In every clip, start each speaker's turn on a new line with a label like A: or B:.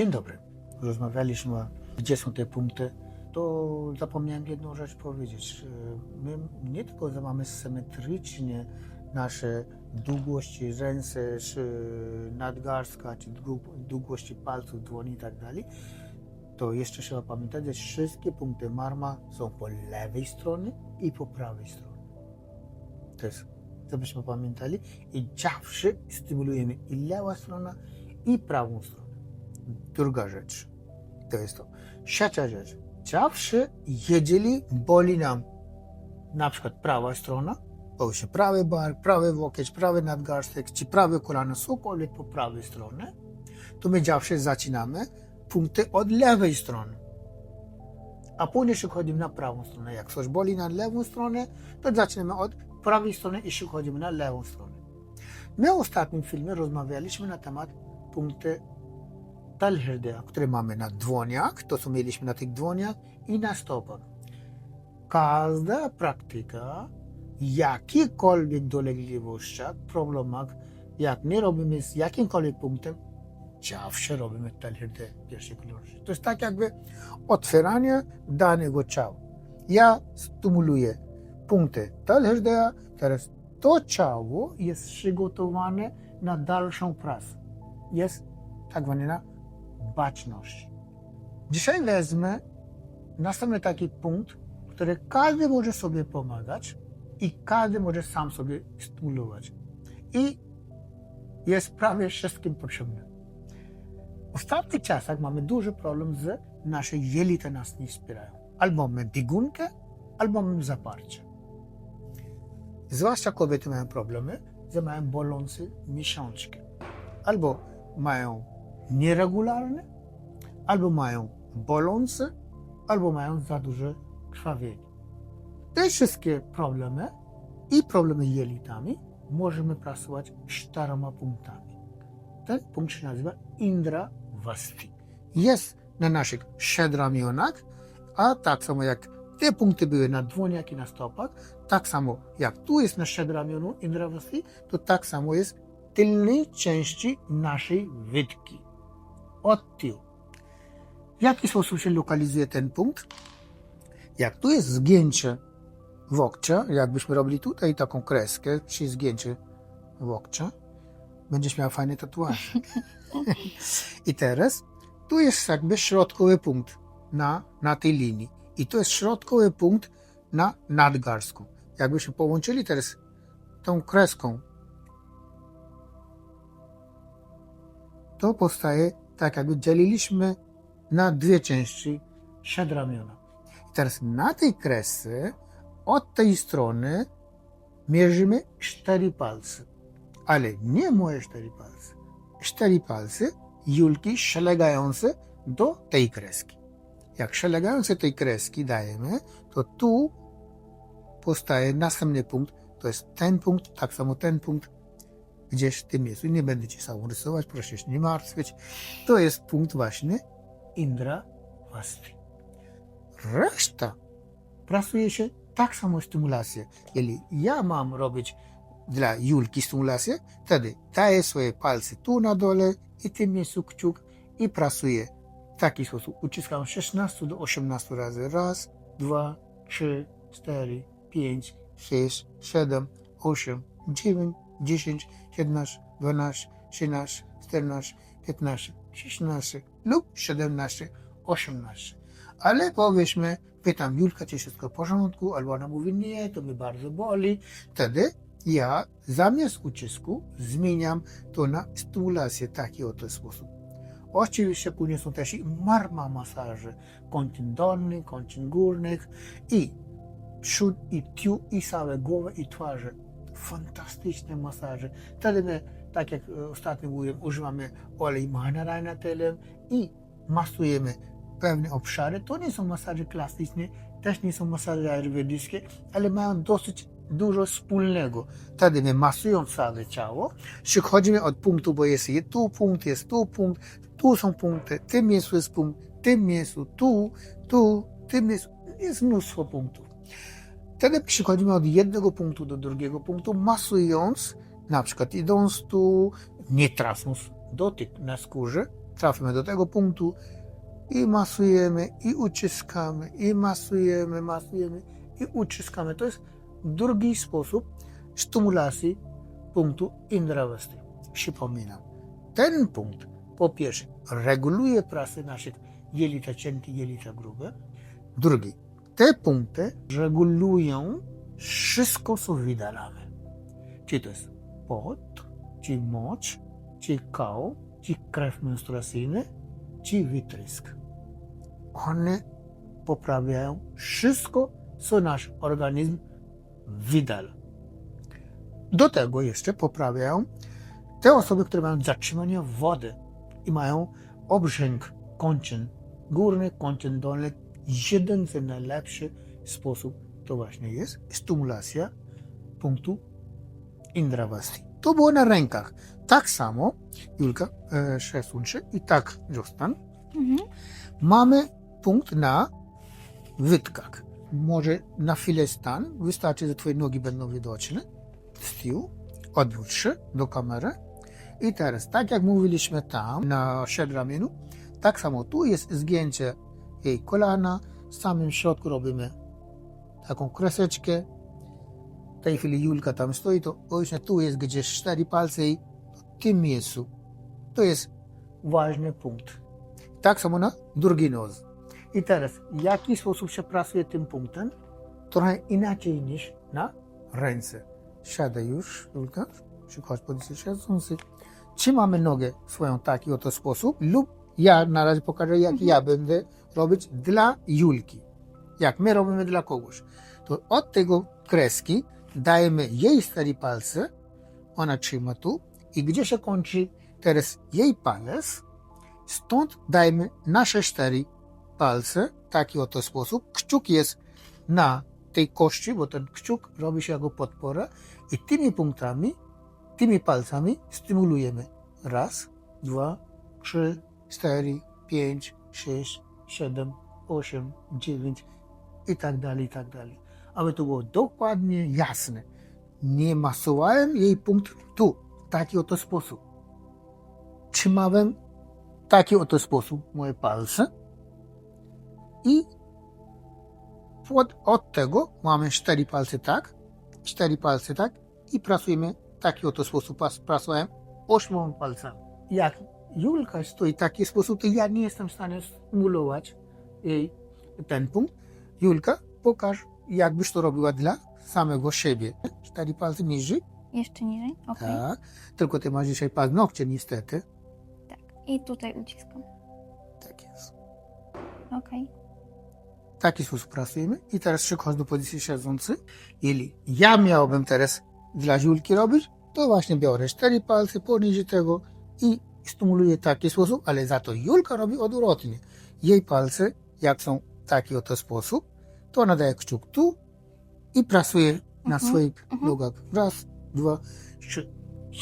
A: Dzień dobry. Rozmawialiśmy, gdzie są te punkty. To zapomniałem jedną rzecz powiedzieć. My nie tylko mamy symetrycznie nasze długości ręce, czy nadgarstka, czy dłu- długości palców, dłoni i tak dalej, to jeszcze trzeba pamiętać, że wszystkie punkty marma są po lewej stronie i po prawej stronie. To jest, żebyśmy pamiętali. I zawsze stymulujemy i lewa strona, i prawą stronę. Druga rzecz, to jest to. Trzecia rzecz, zawsze jeżeli boli nam na przykład prawa strona, boli się prawy bar, prawy łokieć, prawy nadgarstek, czy prawe kolano, cokolwiek po prawej stronie, to my zawsze zaczynamy punkty od lewej strony. A później przechodzimy na prawą stronę. Jak coś boli na lewą stronę, to zaczynamy od prawej strony i przechodzimy na lewą stronę. My w ostatnim filmie rozmawialiśmy na temat punkty talherdea, które mamy na dłoniach, to co mieliśmy na tych dłoniach i na stopach. Każda praktyka, jakikolwiek dolegliwościach, problemach, jak my robimy z jakimkolwiek punktem, zawsze robimy talherdea w pierwszej kolejności. To jest tak jakby otwieranie danego ciała. Ja stymuluję punkty talherdea, teraz to ciało jest przygotowane na dalszą pracę. Jest tak zwana baczność. Dzisiaj wezmę następny taki punkt, który każdy może sobie pomagać i każdy może sam sobie stymulować. I jest prawie wszystkim potrzebny. W ostatnich czasach mamy duży problem z nasze jelita nas nie wspierają. Albo mamy biegunkę, albo mamy zaparcie. Zwłaszcza kobiety mają problemy, że mają bolące miesiączki. Albo mają nieregularne, albo mają bolące, albo mają za duże krwawienie. Te wszystkie problemy i problemy jelitami możemy pracować czterema punktami. Ten punkt się nazywa Indra Vasti. Jest na naszych przedramionach, a tak samo jak te punkty były na dłoniach i na stopach, tak samo jak tu jest na przedramionu Indra Vasti, to tak samo jest tylnej części naszej wydki. Od tyłu. W jaki sposób się lokalizuje ten punkt? Jak tu jest zgięcie łokcia, jakbyśmy robili tutaj taką kreskę, czy zgięcie łokcia, będziesz miał fajny tatuaż. I teraz tu jest jakby środkowy punkt na, na tej linii. I to jest środkowy punkt na nadgarstku. Jakbyśmy połączyli teraz tą kreską, to powstaje tak, jakby dzieliliśmy na dwie części przedramiona. I teraz na tej kresce od tej strony mierzymy cztery palce. Ale nie moje cztery palce. Cztery palce Julki przelegające do tej kreski. Jak przelegające tej kreski dajemy, to tu powstaje następny punkt. To jest ten punkt, tak samo ten punkt, gdzieś w tym miejscu. Nie będę ci sam rysować, proszę się nie martwić. To jest punkt właśnie Indra Vasti. Reszta pracuje się tak samo stymulację. Jeżeli ja mam robić dla Julki stymulację, wtedy daję swoje palce tu na dole i tym miejscu kciuk i pracuję w taki sposób. Uciskam 16 do 18 razy. Raz, dwa, trzy, cztery, pięć, sześć, siedem, osiem, dziewięć, dziesięć, jedenaście, dwanaście, trzynaście, czternaście, piętnaście, szesnaście lub siedemnaście, osiemnaście. Ale powiedzmy, pytam Julka, czy wszystko w porządku, albo ona mówi nie, to mi bardzo boli. Wtedy ja zamiast ucisku zmieniam to na stymulację w taki oto sposób. Oczywiście później są też i marma masaże, kącin dolny, kącin górnych i przód i tył i całe głowę i twarze. Fantastyczne masaże. Wtedy my, tak jak e, ostatnio mówiłem, używamy olej Mahanarayana telem i masujemy pewne obszary. To nie są masaże klasyczne, też nie są masaże ayurvedyczne, ale mają dosyć dużo wspólnego. Wtedy my masując całe ciało, przechodzimy od punktu, bo jest tu punkt, jest tu punkt, tu są punkty, w tym miejscu jest punkt, tym miejscu, tu, tu, tym miejscu. Jest mnóstwo punktów. Wtedy przechodzimy od jednego punktu do drugiego punktu, masując, na przykład idąc tu, nie tracąc dotyk na skórze, trafimy do tego punktu i masujemy, i uciskamy, i masujemy, masujemy, i uciskamy. To jest drugi sposób stymulacji punktu Indravasti. Przypominam, ten punkt po pierwsze reguluje pracę naszych jelita cienkie, jelita grube. Drugi, te punkty regulują wszystko, co wydalamy. Czy to jest pot, czy mocz, czy kał, czy krew menstruacyjna, czy wytrysk. One poprawiają wszystko, co nasz organizm wydala. Do tego jeszcze poprawiają te osoby, które mają zatrzymanie wody i mają obrzęk kończyn, górny, kończyn dolny. Jeden z najlepszych sposób to właśnie jest stymulacja punktu Indravasti. To było na rękach. Tak samo, Julka, e, szesunczy i tak zostań.
B: Mhm.
A: Mamy punkt na wytkach. Może na chwilę stan, wystarczy, że twoje nogi będą widoczne z tyłu. Odwróć się do kamery. I teraz, tak jak mówiliśmy tam, na przedramieniu, tak samo tu jest zgięcie jej kolana. W samym środku robimy taką kreseczkę. W tej chwili Julka tam stoi, to właśnie tu jest gdzieś cztery palce i w tym miejscu. To jest ważny punkt. Tak samo na drugi nos. I teraz, w jaki sposób się pracuje tym punktem? Trochę inaczej niż na ręce. Siadaj już, Julka. Przychodź pozycję siedzący. Trzymamy nogę swoją w taki oto sposób lub ja na razie pokażę, jak ja będę robić dla Julki. Jak my robimy dla kogoś. To od tego kreski dajemy jej cztery palce, ona trzyma tu i gdzie się kończy teraz jej palec, stąd dajemy nasze cztery palce, taki oto sposób. Kciuk jest na tej kości, bo ten kciuk robi się jako podpora i tymi punktami, tymi palcami stymulujemy. Raz, dwa, trzy, cztery, pięć, sześć, siedem, osiem, dziewięć i tak dalej, i tak dalej. Aby to było dokładnie jasne. Nie masowałem jej punkt tu, w taki oto sposób. Trzymałem w taki oto sposób moje palce i od, od tego mamy cztery palce tak, cztery palce tak i pracujemy w taki oto sposób. Pracowałem ośmioma palcami. Jak Julka stoi w taki sposób, ja nie jestem w stanie stymulować jej ten punkt. Julka, pokaż, jakbyś to robiła dla samego siebie. Cztery palce niżej,
B: Jeszcze niżej? Okej.
A: tak. Tylko ty masz dzisiaj paznokcie niestety.
B: Tak. I tutaj uciskam.
A: Tak jest.
B: Okej.
A: W taki sposób pracujemy i teraz przechodź do pozycji siedzącej. Jeżeli ja miałbym teraz dla Julki robić, to właśnie biorę cztery palce poniżej tego i stymuluję w taki sposób, ale za to Julka robi odwrotnie. Jej palce, jak są w taki oto sposób, to ona daje kciuk tu i pracuje na
B: Mhm,
A: swoich
B: mhm.
A: nogach. Raz, dwa, trzy.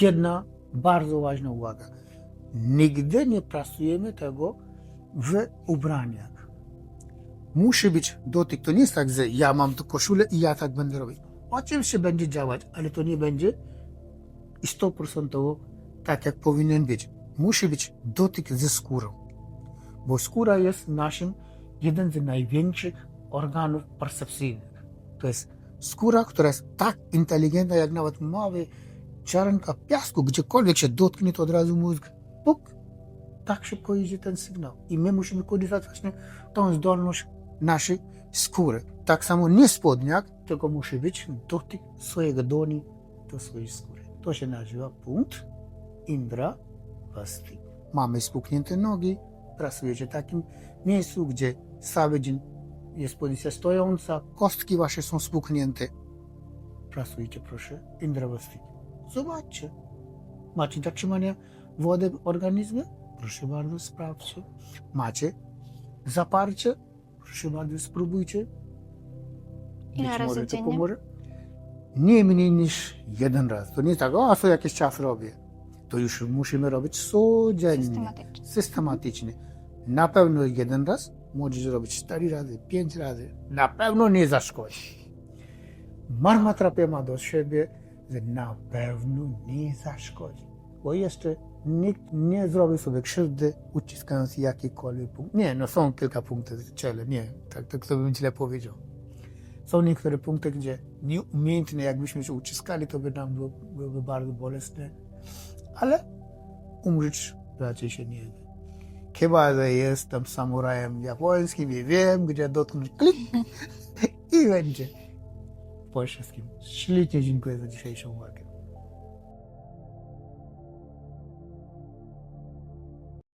A: Jedna bardzo ważna uwaga. Nigdy nie pracujemy tego w ubraniach musi być dotyk. To nie jest tak, że ja mam tu koszulę i ja tak będę robić. Oczywiście będzie działać, ale to nie będzie i 100% tak, jak powinien być. Musi być dotyk ze skórą, bo skóra jest naszym jeden z największych organów percepcyjnych. To jest skóra, która jest tak inteligentna, jak nawet mały ziarnka piasku, gdziekolwiek się dotknie, to od razu mózg puk, tak szybko idzie ten sygnał. I my musimy korzystać właśnie tą zdolność naszej skóry. Tak samo nie spodniak, tylko musi być dotyk swojego dłoni do swojej skóry. To się nazywa punkt Indra Mamy spuknięte nogi, pracujecie w takim miejscu, gdzie cały dzień jest pozycja stojąca, kostki wasze są spuknięte. Pracujcie proszę Indra Vasti. Zobaczcie. Macie zatrzymanie wody w organizmie? Proszę bardzo, sprawdźcie. Macie zaparcie? Proszę bardzo, spróbujcie.
B: Ile razy dziennie?
A: pomoże. Nie mniej niż jeden raz. To nie tak, o, co jakiś czas robię. To już musimy robić codziennie, Systematycznie. Na pewno jeden raz, możesz robić cztery razy, pięć razy. Na pewno nie zaszkodzi. Marmaterapia ma do siebie, że na pewno nie zaszkodzi. Bo jeszcze nikt nie zrobi sobie krzywdy, uciskając jakikolwiek punkt. Nie, no są kilka punktów w ciele, nie, tak, tak to bym źle powiedział. Są niektóre punkty, gdzie nieumiejętnie, jakbyśmy się uciskali, to by nam było, byłoby bardzo bolesne, ale umrzeć raczej się nie da. Chyba, że jestem samurajem japońskim i wiem, gdzie dotknąć klik i będzie. Po wszystkim. Ślicznie dziękuję za dzisiejszą uwagę.